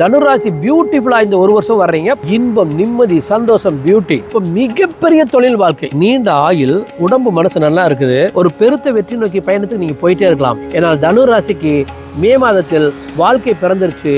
தனுராசி பியூட்டிஃபுல்லா இந்த ஒரு வருஷம் வர்றீங்க. இன்பம் நிம்மதி சந்தோஷம் பியூட்டி இப்போ மிகப்பெரிய தொழில் வாழ்க்கை. நீண்ட ஆயுள் உடம்பு மனசு நல்லா இருக்குது. ஒரு பெருத்த வெற்றி நோக்கி பயணத்துக்கு நீங்க போயிட்டே இருக்கலாம். ஏன்னால் தனுராசிக்கு மே மாதத்தில் வாழ்க்கை பிறந்துருச்சு.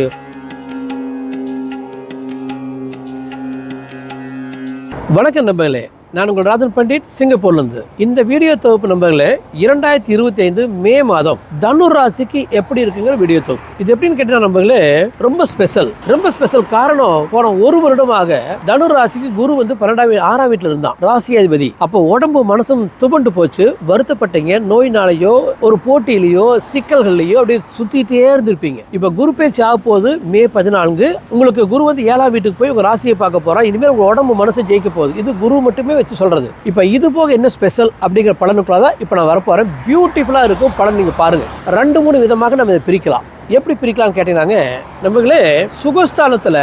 வணக்கம் நண்பர்களே. நான் உங்கள் ராஜன் பண்டிட் சிங்கப்பூர்லேருந்து. இந்த வீடியோ தொகுப்பு நம்பர்களே இரண்டாயிரத்தி இருபத்தி ஐந்து மே மாதம் தனுர் ராசிக்கு எப்படி இருக்குங்கிற வீடியோ தொகுப்பு. இது எப்படின்னு கேட்டால் நம்பர்களே ரொம்ப ஸ்பெஷல். ரொம்ப ஸ்பெஷல் காரணம் போன ஒரு வருடமாக தனுர் ராசிக்கு குரு வந்து பன்னெண்டாம் ஆறாம் வீட்டில் இருந்தான். ராசி அதிபதி. அப்போ உடம்பு மனசும் துபண்டு போச்சு. வருத்தப்பட்டீங்க. நோயினாலேயோ ஒரு போட்டியிலையோ சிக்கல்கள்லையோ அப்படியே சுற்றிட்டே இருந்திருப்பீங்க. இப்போ குரு பேச்சு ஆக போது மே பதினான்கு. உங்களுக்கு குரு வந்து ஏழாம் வீட்டுக்கு போய் உங்கள் ராசியை பார்க்க போகிறான் இனிமேல் உங்கள் உடம்பு மனசு ஜெயிக்க போகுது. இது குரு மட்டுமே வச்சு சொல்கிறது இப்போ இது போக என்ன ஸ்பெஷல் அப்படிங்கிற பலனுக்குள்ள தான் இப்போ நான் வரப்போகிறேன் பியூட்டிஃபுல்லாக இருக்கும் பலன் நீங்கள் பாருங்கள் ரெண்டு மூணு விதமாக நம்ம இதை பிரிக்கலாம். எப்படி பிரிக்கலாம்னு கேட்டீங்கன்னாங்க நம்மளே சுகஸ்தானத்தில்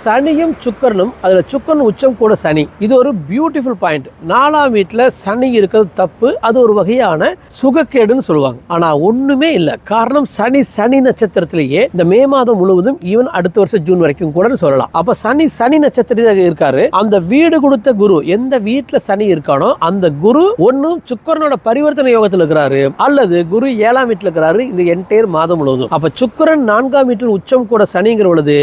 சனியும் சுக்கரனும் அதில் சுக்கரன் உச்சம் கூட சனி. இது ஒரு பியூட்டிஃபுல் பாயிண்ட் நாலாம் வீட்டில் சனி இருக்கிறது தப்பு அது ஒரு வகையான சுகக்கேடுன்னு சொல்லுவாங்க. ஆனால் ஒன்றுமே இல்லை. காரணம் சனி சனி நட்சத்திரத்திலேயே இந்த மே மாதம் முழுவதும் ஈவன் அடுத்த வருஷம் ஜூன் வரைக்கும் கூட சொல்லலாம். அப்போ சனி சனி நட்சத்திரத்தில் இருக்காரு. அந்த வீடு கொடுத்த குரு எந்த வீட்டில் சனி இருக்கானோ அந்த குரு ஒன்றும் சுக்கரனோட பரிவர்த்தனை யோகத்தில் இருக்கிறாரு. அல்லது குரு ஏழாம் வீட்டில் இருக்கிறாரு இந்த என்டையர் மாதம் முழுவதும். அப்போ சுக்கரன் நான்காம் வீட்டில் உச்சம் கூட சனிங்கிற பொழுது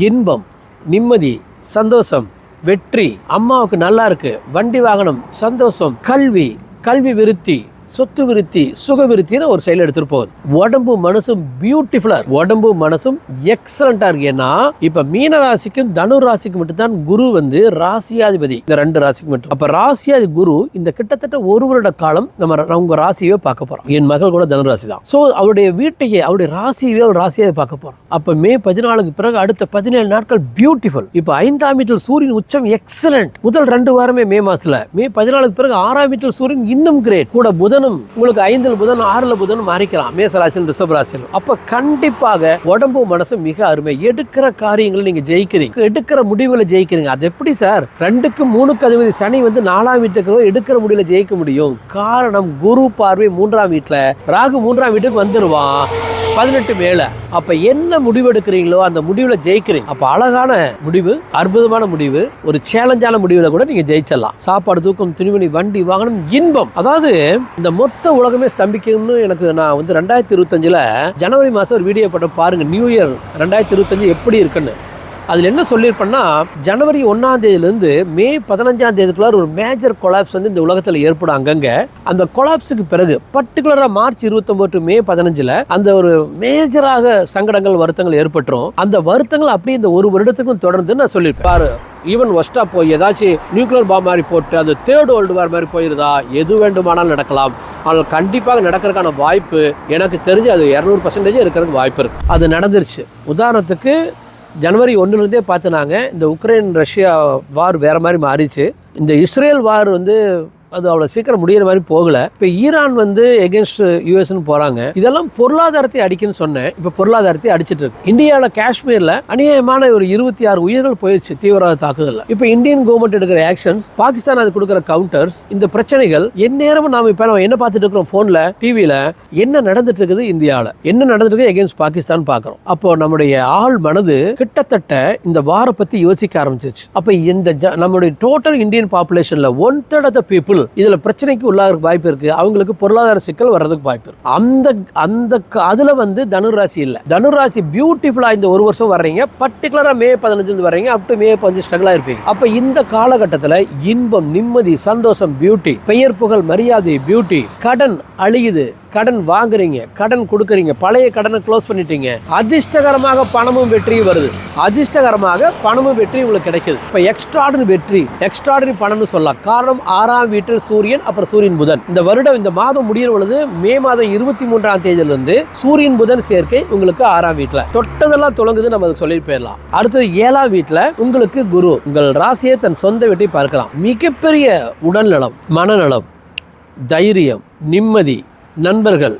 இன்பம் நிம்மதி சந்தோஷம் வெற்றி அம்மாவுக்கு நல்லா இருக்கு வண்டி வாகனம் சந்தோஷம் கல்வி கல்வி விருத்தி சொத்து விருத்தி சுக விருத்தின்னு ஒரு செயல் எடுத்துட்டு போகுது உடம்பு மனசும் பியூட்டிஃபுல்லா இருக்கு உடம்பு மனசும் எக்ஸலண்டா இருக்கு ஏன்னா இப்ப மீன ராசிக்கும் தனு ராசிக்கு மட்டும்தான் குரு வந்து ராசியாதிபதி. இந்த ரெண்டு ராசிக்கு மட்டும். அப்ப ராசியாதி குரு இந்த கிட்டத்தட்ட ஒரு வருட காலம் நம்ம உங்க ராசியவே பார்க்க போறோம் என் மகள் கூட தனு ராசி தான். சோ அவருடைய வீட்டையே அவருடைய ராசியவே ஒரு ராசியாவே பார்க்க போறோம் அப்ப மே பதினாலுக்கு பிறகு அடுத்த பதினேழு நாட்கள் பியூட்டிஃபுல் இப்ப ஐந்தாம் வீட்டில் சூரியன் உச்சம் எக்ஸலண்ட் முதல் ரெண்டு வாரமே மே மாசத்துல. மே பதினாலுக்கு பிறகு ஆறாம் வீட்டில் சூரியன் இன்னும் கிரேட் கூட புதனும் உங்களுக்கு ஐந்தில் புதன் ஆறுல புதன் மாறிக்கலாம். மேசராசின் ரிஷபராசின் அப்ப கண்டிப்பாக உடம்பு மனசு மிக அருமை. எடுக்கிற காரியங்களை நீங்க ஜெயிக்கிறீங்க. எடுக்கிற முடிவுல ஜெயிக்கிறீங்க. அது எப்படி சார்? ரெண்டுக்கு மூணுக்கு அதிபதி சனி வந்து நாலாம் வீட்டுக்கு எடுக்கிற முடிவுல ஜெயிக்க முடியும். காரணம் குரு பார்வை மூன்றாம் வீட்டுல. ராகு மூன்றாம் வீட்டுக்கு வந்துருவான். பதினெட்டு மேல அப்ப என்ன முடிவு எடுக்கிறீங்களோ அந்த முடிவுல ஜெயிக்கிறீங்க. அப்ப அழகான முடிவு அற்புதமான முடிவு ஒரு சேலஞ்சான முடிவுல கூட நீங்க ஜெயிச்சிடலாம். சாப்பாடு தூக்கம் துணிமணி வண்டி வாகனம் இன்பம். அதாவது இந்த மொத்த உலகமே ஸ்தம்பிக்கணும்னு எனக்கு நான் வந்து ரெண்டாயிரத்தி இருபத்தஞ்சுல ஜனவரி மாசம் ஒரு வீடியோ படம் பாருங்க. நியூ இயர் ரெண்டாயிரத்தி இருபத்தஞ்சு எப்படி இருக்குன்னு. அதில் என்ன சொல்லியிருப்பேன்னா ஜனவரி ஒன்றாம் தேதியிலேருந்து மே பதினஞ்சாம் தேதிக்குள்ள ஒரு மேஜர் கொலாப்ஸ் வந்து இந்த உலகத்தில் ஏற்படும் அங்கங்கே அந்த கொலாப்ஸுக்கு பிறகு பர்டிகுலராக மார்ச் இருபத்தொம்பது டு மே பதினஞ்சில் அந்த ஒரு மேஜராக சங்கடங்கள் வருத்தங்கள் ஏற்பட்டுரும். அந்த வருத்தங்கள் அப்படியே இந்த ஒரு வருடத்துக்கும் தொடர்ந்து நான் சொல்லியிருப்பேன். பாரு ஈவன் ஒஸ்டா போய் ஏதாச்சும் நியூக்ளியர் பாம் மாதிரி போட்டு அந்த தேர்ட் வேர்ல்டு வார் மாதிரி போயிருதா? எது வேண்டுமானாலும் நடக்கலாம். ஆனால் கண்டிப்பாக நடக்கிறதுக்கான வாய்ப்பு எனக்கு தெரிஞ்சு அது இரநூறு பர்சன்டேஜ் இருக்கிறதுக்கு வாய்ப்பு இருக்கு. அது நடந்துருச்சு. உதாரணத்துக்கு ஜனவரி ஒன்றுலேருந்தே பார்த்துனாங்க இந்த உக்ரைன் ரஷ்யா வார் வேறு மாதிரி மாறிச்சு. இந்த இஸ்ரேல் வார் வந்து அது அவ்வளோ சீக்கிரம் முடியிற மாதிரி போகல. இப்போ ஈரான் வந்து எகென்ஸ்ட் யூஎஸ்னு போகிறாங்க இதெல்லாம் பொருளாதாரத்தை அடிக்குன்னு சொன்னேன். இப்போ பொருளாதாரத்தை அடிச்சிட்டு இருக்கு. இந்தியாவில் காஷ்மீரில் அநியாயமான ஒரு இருபத்தி ஆறு உயிர்கள் போயிடுச்சு தீவிரவாத தாக்குதலில். இப்போ இந்தியன் கவர்மெண்ட் எடுக்கிற ஆக்ஷன்ஸ் பாகிஸ்தான் அது கொடுக்குற கவுண்டர்ஸ் இந்த பிரச்சனைகள் எந்நேரமும் நாம் இப்போ நம்ம என்ன பார்த்துட்டு இருக்கிறோம் ஃபோனில் டிவியில் என்ன நடந்துட்டு இருக்குது இந்தியாவில் என்ன நடந்துட்டு இருக்குது எகென்ஸ்ட் பாகிஸ்தான் பார்க்குறோம். அப்போ நம்முடைய ஆள் மனது கிட்டத்தட்ட இந்த வாரை பற்றி யோசிக்க ஆரம்பிச்சிச்சு அப்போ இந்த ஜ- நம்மளுடைய total Indian பாப்புலேஷனில் one third of the people இதில் பிரச்சனைக்கு உள்ளாகிறதுக்கு வாய்ப்பு இருக்குது அவங்களுக்கு பொருளாதார சிக்கல் வர்றதுக்கு வாய்ப்பு இருக்குது அந்த அந்த க- வந்து தனுராசி இல்லை. தனுராசி பியூட்டிஃபுல்லாக இந்த ஒரு வருஷம் வர்றீங்க. பர்டிகுலராக மே பதினஞ்சுலேருந்து வர்றீங்க. அப் டு மே பதினஞ்சு ஸ்ட்ரகிளாக இருப்பீங்க. அப்போ இந்த காலகட்டத்தில் இன்பம் நிம்மதி சந்தோஷம் பியூட்டி பெயர் புகழ் மரியாதை பியூட்டி கடன் அழியுது கடன் வாங்குறீங்க கடன் கொடுக்குறீங்க பழைய கடனை க்ளோஸ் பண்ணிட்டீங்க. அதிர்ஷ்டகரமாக பணமும் வெற்றியும் வருது. அதிர்ஷ்டகரமாக பணமும் வெற்றி உங்களுக்கு கிடைக்குது. இப்போ எக்ஸ்ட்ராடனரி வெற்றி எக்ஸ்ட்ராடனரி பணம்னு சொல்லலாம். காரணம் ஆறாம் வீட்டில் சூரியன் அப்புறம் சூரியன் புதன். இந்த வருடம் இந்த மாதம் முடியிற பொழுது மே மாதம் இருபத்தி மூன்றாம் தேதியிலிருந்து சூரியன் புதன் சேர்க்கை உங்களுக்கு ஆறாம் வீட்டில். தொட்டதெல்லாம் தொடங்குது நம்ம அதுக்கு சொல்லி போயிடலாம். அடுத்தது ஏழாம் வீட்டில் உங்களுக்கு குரு. உங்கள் ராசியை தன் சொந்த வீட்டை பார்க்கலாம். மிகப்பெரிய உடல்நலம் மனநலம் தைரியம் நிம்மதி நண்பர்கள்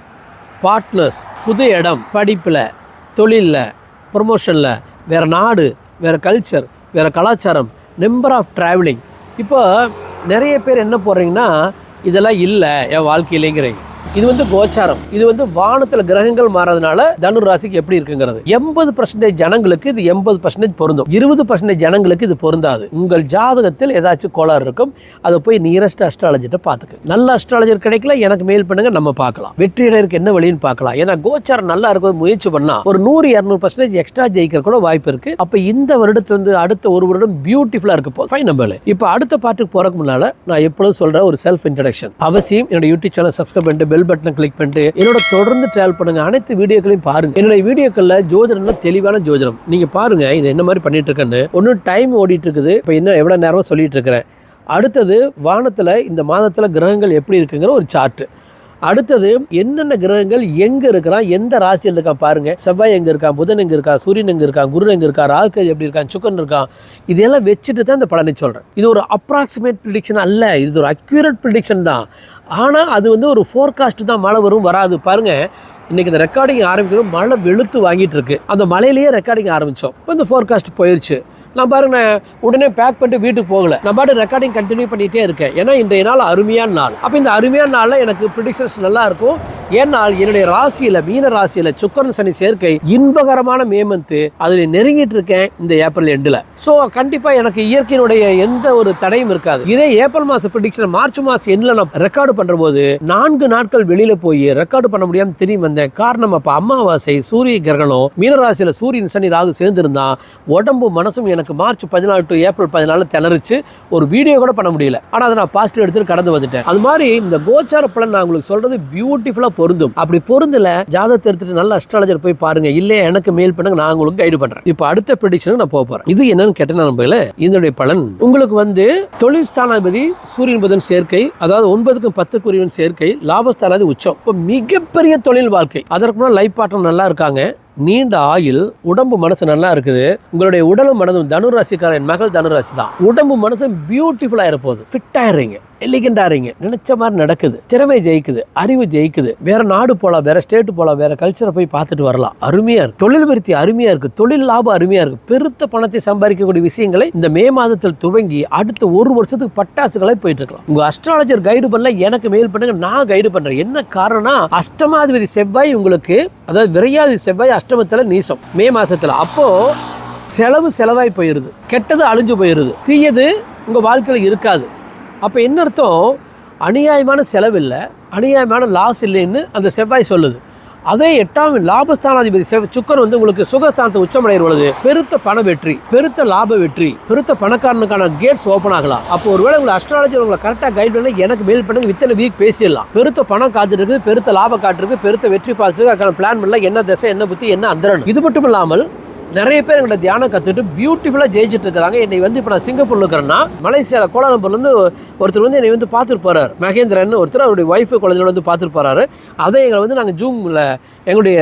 பார்ட்னர்ஸ் புது இடம் படிப்பில் தொழிலில் ப்ரொமோஷனில் வேறு நாடு வேறு கல்ச்சர் வேறு கலாச்சாரம் நம்பர் ஆஃப் ட்ராவலிங் இப்போ நிறைய பேர் என்ன போடுறீங்கன்னா இதெல்லாம் இல்லை என் வாழ்க்கையிலேங்கிறீங்க. இது வந்து கோச்சாரம். இது வந்து வானத்துல கிரகங்கள் மாறதுனால தனுர் ராசிக்கு எப்படி இருக்குங்கிறது. எண்பது பர்சன்டேஜ் ஜனங்களுக்கு இது எண்பது பர்சன்டேஜ் பொருந்தும். இருபது பர்சன்டேஜ் ஜனங்களுக்கு இது பொருந்தாது. உங்கள் ஜாதகத்தில் ஏதாச்சும் கோளாறு இருக்கும். அதை போய் நியரஸ்ட் அஸ்ட்ராலஜிட்ட பார்த்துக்கு. நல்ல அஸ்ட்ராலஜர் கிடைக்கல எனக்கு மெயில் பண்ணுங்க நம்ம பார்க்கலாம். வெற்றியடைக்கு என்ன வழின்னு பார்க்கலாம். ஏன்னா கோச்சாரம் நல்லா இருக்கும் முயற்சி பண்ணா ஒரு நூறு இரநூறு பர்சன்டேஜ் எக்ஸ்ட்ரா ஜெயிக்கிற கூட வாய்ப்பு இருக்கு. அப்ப இந்த வருடத்துல இருந்து அடுத்த ஒரு வருடம் பியூட்டிஃபுல்லா இருக்க போகுது. ஃபைன் நம்பர் இப்போ அடுத்த பாட்டுக்கு போறதுக்கு முன்னால நான் எப்பொழுதும் சொல்ற ஒரு செல்ஃப் இன்ட்ரடக்ஷன் அவசியம் என்னோட யூடியூப் சேனல் சப்ஸ்கிரைப் பண்ணிட்டு பெல் பட்டனை கிளிக் பண்ணிட்டு என்னோட தொடர்ந்து ட்ராவல் பண்ணுங்க. அனைத்து வீடியோக்களையும் பாருங்க. என்னோட வீடியோக்கள்ல ஜோதிடம்னா தெளிவான ஜோதிடம். நீங்க பாருங்க இது என்ன மாதிரி பண்ணிட்டு இருக்கேன்னு. ஒன்று டைம் ஓடிட்டு இருக்குது. இப்போ என்ன எவ்வளவு நேரமா சொல்லிட்டு இருக்கிறேன். அடுத்தது வானத்துல இந்த மாதத்துல கிரகங்கள் எப்படி இருக்குங்கிற ஒரு சார்ட்டு அடுத்தது என்னென்ன கிரகங்கள் எங்க இருக்கிறான் எந்த ராசியில் இருக்கான் பாருங்க. செவ்வாய் எங்க இருக்கான் புதன் எங்க இருக்கான் சூரியன் எங்க இருக்கான் குரு எங்க இருக்கான் ராகு எப்படி இருக்கான் சுக்கன் இருக்கான் இதெல்லாம் வச்சுட்டு தான் இந்த பலனை சொல்றேன். இது ஒரு அப்ராக்சிமேட் ப்ரிடிக்ஷன் அல்ல. இது ஒரு அக்யூரேட் ப்ரிடிக்ஷன் தான். ஆனால் அது வந்து ஒரு ஃபோர்காஸ்ட் தான். மழை வரும் வராது. பாருங்க இன்றைக்கி இந்த ரெக்கார்டிங் ஆரம்பிக்கிறோம். மழை வெளுத்து வாங்கிட்டு இருக்கு. அந்த மழையிலேயே ரெக்கார்டிங் ஆரம்பித்தோம் இப்போ இந்த ஃபோர்காஸ்ட் போயிடுச்சு நான் பாருங்க நான் உடனே பேக் பண்ணிட்டு வீட்டுக்கு போகல. நான் பாட்டு ரெக்கார்டிங் கண்டினியூ பண்ணிகிட்டே இருக்கேன். ஏன்னா இன்றைய நாள் அருமையான நாள். அப்போ இந்த அருமையான நாளில் எனக்கு ப்ரிடிக்ஷன்ஸ் நல்லா இருக்கும். ஏன்னா என்னுடைய ராசியில் மீன ராசியில் சுக்கரன் சனி சேர்க்கை இன்பகரமான மேமந்து அதில் நெருங்கிட்டு இருக்கேன் இந்த ஏப்ரல் எண்டில் ஸோ கண்டிப்பாக எனக்கு இயற்கையினுடைய எந்த ஒரு தடையும் இருக்காது. இதே ஏப்ரல் மாதம் ப்ரிடிக்ஷன் மார்ச் மாதம் எண்டில் நான் ரெக்கார்டு பண்ணுற போது நான்கு நாட்கள் வெளியில் போய் ரெக்கார்டு பண்ண முடியாமல் திரும்பி வந்தேன். காரணம் அப்போ அமாவாசை சூரிய கிரகணம் மீனராசியில் சூரியன் சனி ராகு சேர்ந்துருந்தா உடம்பு மனசும் எனக்கு எனக்கு மார்ச் பதினாலு டு ஏப்ரல் பதினாலு திணறிச்சு. ஒரு வீடியோ கூட பண்ண முடியல. ஆனால் அதை நான் பாசிட்டிவ் எடுத்துட்டு கடந்து வந்துட்டேன். அது மாதிரி இந்த கோச்சார பலன் நான் உங்களுக்கு சொல்றது பியூட்டிஃபுல்லாக பொருந்தும். அப்படி பொருந்தல ஜாதகத்தை எடுத்துட்டு நல்ல அஸ்ட்ராலஜர் போய் பாருங்க. இல்லையா எனக்கு மேல் பண்ணுங்க நான் உங்களுக்கு கைடு பண்றேன். இப்போ அடுத்த ப்ரெடிஷனுக்கு நான் போக போறேன். இது என்னன்னு கேட்டேன் நம்பல இதனுடைய பலன். உங்களுக்கு வந்து தொழில் ஸ்தானாதிபதி சூரியன் புதன் சேர்க்கை அதாவது ஒன்பதுக்கும் பத்துக்குரியவன் சேர்க்கை லாபஸ்தானாதி உச்சம். இப்போ மிகப்பெரிய தொழில் வாழ்க்கை. அதற்கு முன்னாடி லைஃப் பார்ட்னர் நல்லா இருக்காங்க. நீண்ட ஆயுள் உடம்பு மனசு நல்லா இருக்குது. உங்களுடைய உடலும் மனதும் தனுராசிக்காரன் மகள் தனுராசி தான் உடம்பு மனசும் பியூட்டிஃபுல்லாக இருப்போது. ஃபிட்டாக இருங்க. எலிகண்ட் ஆறீங்க நினைச்ச மாதிரி நடக்குது. திறமை ஜெயிக்குது. அறிவு ஜெயிக்குது. வேற நாடு போகலாம் வேற ஸ்டேட் போகலாம் வேற கல்ச்சரை போய் பார்த்துட்டு வரலாம். அருமையா இருக்கு. தொழில் விருத்தி அருமையா இருக்கு. தொழில் லாபம் அருமையா இருக்கு. பெருத்த பணத்தை சம்பாதிக்கக்கூடிய விஷயங்களை இந்த மே மாதத்தில் துவங்கி அடுத்த ஒரு வருஷத்துக்கு பட்டாசுகளை போயிட்டு இருக்கலாம். உங்க அஸ்ட்ராலஜர் கைடு பண்ணல எனக்கு மெயில் பண்ணுங்க நான் கைடு பண்றேன். என்ன காரணம் அஷ்டமாதிபதி செவ்வாய் உங்களுக்கு அதாவது விரையாதி செவ்வாய் அஷ்டமத்தில் நீசம் மே மாசத்துல. அப்போ செலவு செலவாய் போயிருது. கெட்டது அழிஞ்சு போயிருது. தீயது உங்க வாழ்க்கையில் இருக்காது. அப்போ என்ன அர்த்தம்? அநியாயமான செலவில்லை அநியாயமான லாஸ் இல்லைன்னு அந்த செவ்வாய் சொல்லுது. அதே எட்டாம் லாபஸ்தானாதிபதி செவ் சுக்கரன் வந்து உங்களுக்கு சுகஸ்தானத்தை உச்சமடைகிற பொழுது பெருத்த பண வெற்றி பெருத்த லாப வெற்றி பெருத்த பணக்காரனுக்கான கேட்ஸ் ஓப்பன் ஆகலாம். அப்போ ஒருவேளை உங்களை அஸ்ட்ராலஜி உங்களை கரெக்டாக கைட் பண்ணி எனக்கு மெயில் பண்ணுங்க வித்தனை வீக் பேசிடலாம். பெருத்த பணம் காத்துட்டு பெருத்த லாபம் காட்டுருக்கு பெருத்த வெற்றி பார்த்துருக்கு அதுக்கான பிளான் பண்ணல என்ன திசை என்ன புத்தி என்ன அந்தரன். இது மட்டும் இல்லாமல் நிறைய பேர் எங்கள்ட்ட தியானம் கற்றுட்டு பியூட்டிஃபுல்லாக ஜெயிச்சிட்டு இருக்கிறாங்க என்னை வந்து இப்போ நான் சிங்கப்பூரில் இருக்கிறேன்னா மலேசியாவில் கோலாலம்பூர்லேருந்து ஒருத்தர் வந்து என்னை வந்து பார்த்துட்டு போறாரு. மகேந்திரன் ஒருத்தர் அவருடைய ஒய்ஃபு குழந்தையோட வந்து பார்த்துட்டு அதை எங்களை வந்து நாங்கள் ஜூமில் எங்களுடைய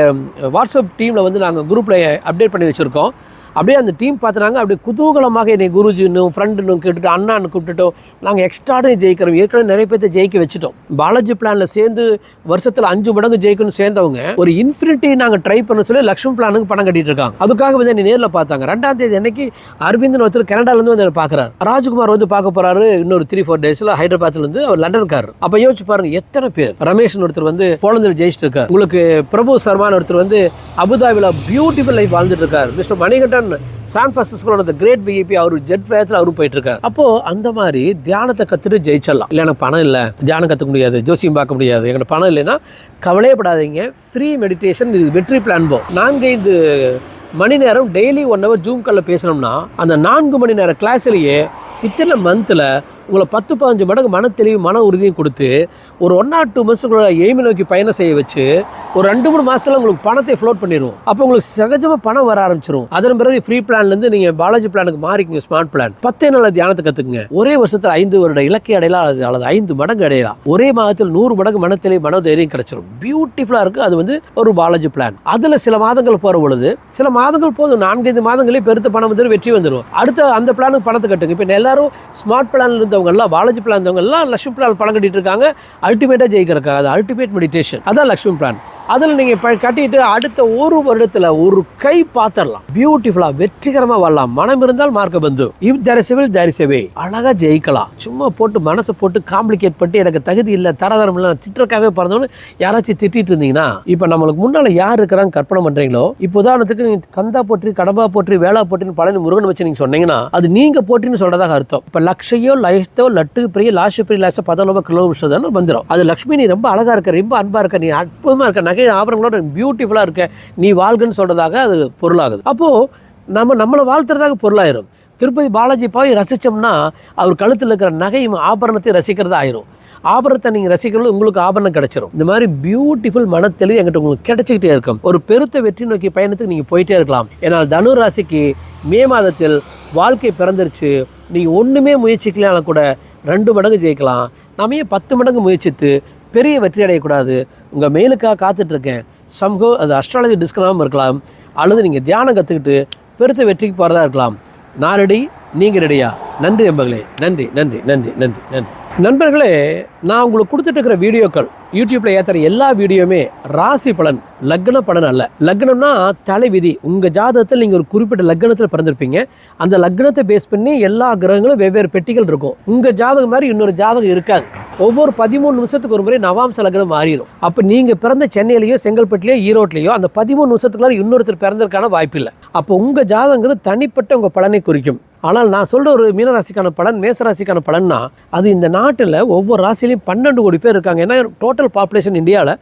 வாட்ஸ்அப் டீமில் வந்து நாங்கள் குரூப்பில் அப்டேட் பண்ணி வச்சுருக்கோம். அப்படியே அந்த டீம் பார்த்துனாங்க அப்படியே குதூகலமாக என்னை குருஜின்னும் ஃப்ரெண்டுன்னு கேட்டுட்டு அண்ணான்னு கூப்பிட்டுட்டோம் நாங்கள் எக்ஸ்ட்ராடனே ஜெயிக்கிறோம். ஏற்கனவே நிறைய பேர்த்த ஜெயிக்க வச்சுட்டோம். பாலாஜி பிளானில் சேர்ந்து வருஷத்தில் அஞ்சு மடங்கு ஜெயிக்கணும் சேர்ந்தவங்க ஒரு இன்ஃபினிட்டி நாங்கள் ட்ரை பண்ண சொல்லி லக்ஷ்மி பிளானுக்கு பணம் கட்டிட்டு இருக்காங்க. அதுக்காக வந்து என்னை நேரில் பார்த்தாங்க. ரெண்டாம் தேதி அன்னைக்கு அரவிந்தன் ஒருத்தர் கனடாலேருந்து வந்து பார்க்குறாரு. ராஜ்குமார் வந்து பார்க்க போகிறாரு இன்னொரு த்ரீ ஃபோர் டேஸில் ஹைதராபாத்லேருந்து அவர் லண்டன்காரர். அப்போ யோசிச்சு பாருங்க எத்தனை பேர்? ரமேஷன் ஒருத்தர் வந்து போலந்தில் ஜெயிச்சிட்டு இருக்காரு. உங்களுக்கு பிரபு சர்மான் ஒருத்தர் வந்து அபுதாபியில் பியூட்டிஃபுல் லைஃப் வாழ்ந்துட்டு இருக்கார். மிஸ்டர் மணிகண்டன் சான் பிரான்சிஸ்கோட அந்த கிரேட் விஐபி அவர் ஜெட் வேகத்தில் அவரும் போயிட்டு இருக்காரு அப்போ அந்த மாதிரி தியானத்தை கற்றுட்டு ஜெயிச்சிடலாம். இல்லை எனக்கு பணம் இல்லை. தியானம் கற்றுக்க முடியாது. ஜோசியம் பார்க்க முடியாது. எங்களுக்கு பணம் இல்லைன்னா கவலையப்படாதீங்க. ஃப்ரீ மெடிடேஷன் இது வெற்றி பிளான் போ நான்கைந்து மணி நேரம் டெய்லி ஒன் ஹவர் ஜூம் காலில் பேசணும்னா அந்த நான்கு மணி நேரம் கிளாஸ்லேயே இத்தனை மந்தில் உங்களை பத்து பதினஞ்சு மடங்கு மன தெளிவு மன உறுதியும் கொடுத்து ஒரு ஒன் ஆர் டூ மந்த்ஸுக்குள்ள எய்மை நோக்கி பயணம் செய்ய வச்சு ஒரு ரெண்டு மூணு மாதத்தில் உங்களுக்கு பணத்தை ஃப்ளோட் பண்ணிடுவோம் அப்போ உங்களுக்கு சகஜமாக பணம் வர ஆரம்பிச்சிடும் அதன் பிறகு ஃப்ரீ பிளான்லேருந்து நீங்கள் பாலாஜி பிளானுக்கு மாறிக்கிங்க ஸ்மார்ட் பிளான் பத்தே நாள் தியானத்தை கற்றுக்குங்க ஒரே வருஷத்தில் ஐந்து வருட இலக்கை அடையலாம் அல்லது அல்லது ஐந்து மடங்கு அடையலாம். ஒரே மாதத்தில் நூறு மடங்கு மனத்தெளிவு மன தைரியம் பியூட்டிஃபுல்லாக இருக்குது அது வந்து ஒரு பாலாஜி பிளான் அதில் சில மாதங்கள் போகிற பொழுது சில மாதங்கள் போதும். நான்கைந்து மாதங்களே பெருத்த பணம் வந்து வெற்றி வந்துடும் அடுத்த அந்த பிளானுக்கு பணத்தை கட்டுங்க. இப்போ எல்லாரும் ஸ்மார்ட் பிளான் இருந்த எல்லாம் பாலாஜி பிளான் இருந்தவங்க எல்லாம் லக்ஷ்மி பிளான் பணம் கட்டிட்டு இருக்காங்க. அல்டிமேட்டாக ஜெயிக்கிறக்காக அது அல்டிமேட் மெடிடேஷன் அதான் லக்ஷ்மி பிளான் அதில் நீங்கள் இப்போ கட்டிட்டு அடுத்த ஒரு வருடத்தில் ஒரு கை பார்த்துடலாம். பியூட்டிஃபுல்லாக வெற்றிகரமாக வரலாம். மனம் இருந்தால் மார்க்க பந்து. இவ் தரிசவில் தரிசவே அழகாக ஜெயிக்கலாம். சும்மா போட்டு மனசை போட்டு காம்ப்ளிகேட் பண்ணி எனக்கு தகுதி இல்லை தரதரம் இல்லை நான் திட்டுறக்காகவே பிறந்தவனு யாராச்சும் திட்டிட்டு இருந்தீங்கன்னா இப்போ நம்மளுக்கு முன்னால் யார் இருக்கிறாங்க கற்பனை பண்ணுறீங்களோ இப்போ உதாரணத்துக்கு நீங்கள் கந்தா போற்றி கடம்பா போற்றி வேளா போற்றின்னு பழனி முருகன் வச்சு நீங்கள் சொன்னீங்கன்னா அது நீங்கள் போற்றின்னு சொல்கிறதாக அர்த்தம். இப்போ லக்ஷையோ லயஸ்தோ லட்டு பிரிய லாஷ பிரிய லாஷ பதலோப கிலோ விஷயம் வந்துடும் அது லக்ஷ்மி நீ ரொம்ப அழகாக இருக்க ரொம்ப அன்பாக இருக்க நீ அற்புதமாக இருக்க நகை ஆபரணங்களோட பியூட்டிஃபுல்லாக இருக்க நீ வாழ்கன்னு சொல்கிறதாக அது பொருளாகுது. அப்போது நம்ம நம்மளை வாழ்த்துறதாக பொருளாயிரும். திருப்பதி பாலாஜி போய் ரசித்தோம்னா அவர் கழுத்தில் இருக்கிற நகையும் ஆபரணத்தையும் ரசிக்கிறது ஆயிரும். ஆபரணத்தை நீங்கள் ரசிக்கிறது உங்களுக்கு ஆபரணம் கிடைச்சிரும். இந்த மாதிரி பியூட்டிஃபுல் மனத்தெளிவு எங்கிட்ட உங்களுக்கு கிடைச்சிக்கிட்டே இருக்கும். ஒரு பெருத்த வெற்றி நோக்கி பயணத்துக்கு நீங்கள் போயிட்டே இருக்கலாம். ஏன்னால் தனு ராசிக்கு மே மாதத்தில் வாழ்க்கை பிறந்துருச்சு. நீங்கள் ஒன்றுமே முயற்சிக்கலாம் கூட ரெண்டு மடங்கு ஜெயிக்கலாம். நம்ம ஏன் பத்து மடங்கு முயற்சித்து பெரிய வெற்றி அடையக்கூடாது. உங்கள் மெயிலுக்காக காத்துட்ருக்கேன். சம்ஹோ அது அஸ்ட்ராலஜி டிஸ்கனாகவும் இருக்கலாம். அல்லது நீங்கள் தியானம் கற்றுக்கிட்டு பெருத்த வெற்றிக்கு போகிறதா இருக்கலாம். நான் ரெடி நீங்கள் ரெடியா நன்றி நண்பர்களே. நன்றி நன்றி நன்றி நன்றி நன்றி. நண்பர்களே நான் உங்களுக்கு கொடுத்துட்டு இருக்கிற வீடியோக்கள் யூடியூப்ல ஏற்றுற எல்லா வீடியோவுமே ராசி பலன் லக்ன பலன் அல்ல. லக்னம்னா தலைவிதி உங்கள் ஜாதகத்தில் நீங்கள் ஒரு குறிப்பிட்ட லக்னத்தில் பிறந்திருப்பீங்க. அந்த லக்னத்தை பேஸ் பண்ணி எல்லா கிரகங்களும் வெவ்வேறு பெட்டிகள் இருக்கும். உங்கள் ஜாதகம் மாதிரி இன்னொரு ஜாதகம் இருக்காது. ஒவ்வொரு பதிமூணு நிமிஷத்துக்கு ஒரு முறை நவாம்ச லக்னம் மாறிடும். அப்போ நீங்கள் பிறந்த சென்னையிலையோ செங்கல்பட்டுலையோ ஈரோட்லையோ அந்த பதிமூணு நிமிஷத்துக்குள்ள இன்னொருத்தர் பிறந்திருக்கான வாய்ப்பு இல்லை அப்போ உங்கள் ஜாதகங்கிறது தனிப்பட்ட உங்கள் பலனை குறிக்கும். ஆனால் நான் சொல்கிற ஒரு மீனராசிக்கான பலன் மேசராசிக்கான பலன்னா அது இந்த நாட்டில் ஒவ்வொரு ராசிலையும் பன்னெண்டு கோடி பேர் இருக்காங்க. ஏன்னா டோட்டல் பாப்புலேஷன் இந்தியாவில்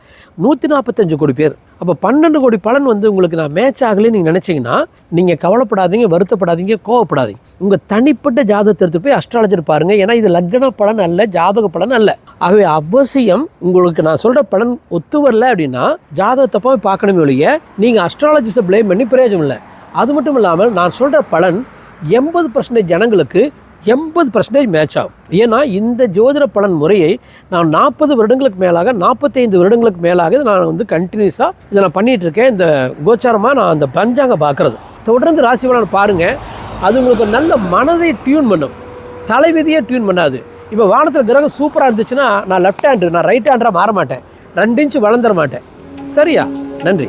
நூற்றி நாற்பத்தஞ்சு கோடி பேர். அப்போ பன்னெண்டு கோடி பலன் வந்து உங்களுக்கு நான் மேட்ச் ஆகலைன்னு நீங்கள் நினச்சிங்கன்னா நீங்கள் கவலைப்படாதீங்க வருத்தப்படாதீங்க கோவப்படாதீங்க. உங்கள் தனிப்பட்ட ஜாதகத்தை எடுத்து போய் அஸ்ட்ராலஜர் பாருங்கள் ஏன்னா இது லக்ன பலன் அல்ல ஜாதக பலன் அல்ல. ஆகவே அவசியம் உங்களுக்கு நான் சொல்கிற பலன் ஒத்து வரல அப்படின்னா ஜாதகத்தை போய் பார்க்கணுமே ஒழிய நீங்கள் அஸ்ட்ராலஜிஸை ப்ளேம் பண்ணி பிரயோஜனம் இல்லை. அது மட்டும் இல்லாமல் நான் சொல்கிற பலன் எண்பது பர்சன்டேஜ் ஜனங்களுக்கு எண்பது பர்சன்டேஜ் மேட்ச் ஆகும். ஏன்னா இந்த ஜோதிட பலன் முறையை நான் நாற்பது வருடங்களுக்கு மேலாக நாற்பத்தைந்து வருடங்களுக்கு மேலாக நான் வந்து கண்டினியூஸாக இதை நான் பண்ணிகிட்டு இருக்கேன். இந்த கோச்சாரமாக நான் அந்த பஞ்சாங்க பார்க்குறது. தொடர்ந்து ராசி பலன் பாருங்கள் அது உங்களுக்கு நல்ல மனதை டியூன் பண்ணும். தலைவிதியை டியூன் பண்ணாது. இப்போ வானத்தில் கிரகம் சூப்பராக இருந்துச்சுன்னா நான் லெஃப்ட் ஹேண்டு நான் ரைட் ஹேண்டராக மாற மாட்டேன். ரெண்டு இன்ச்சு வளர்ந்துட மாட்டேன். சரியா? நன்றி.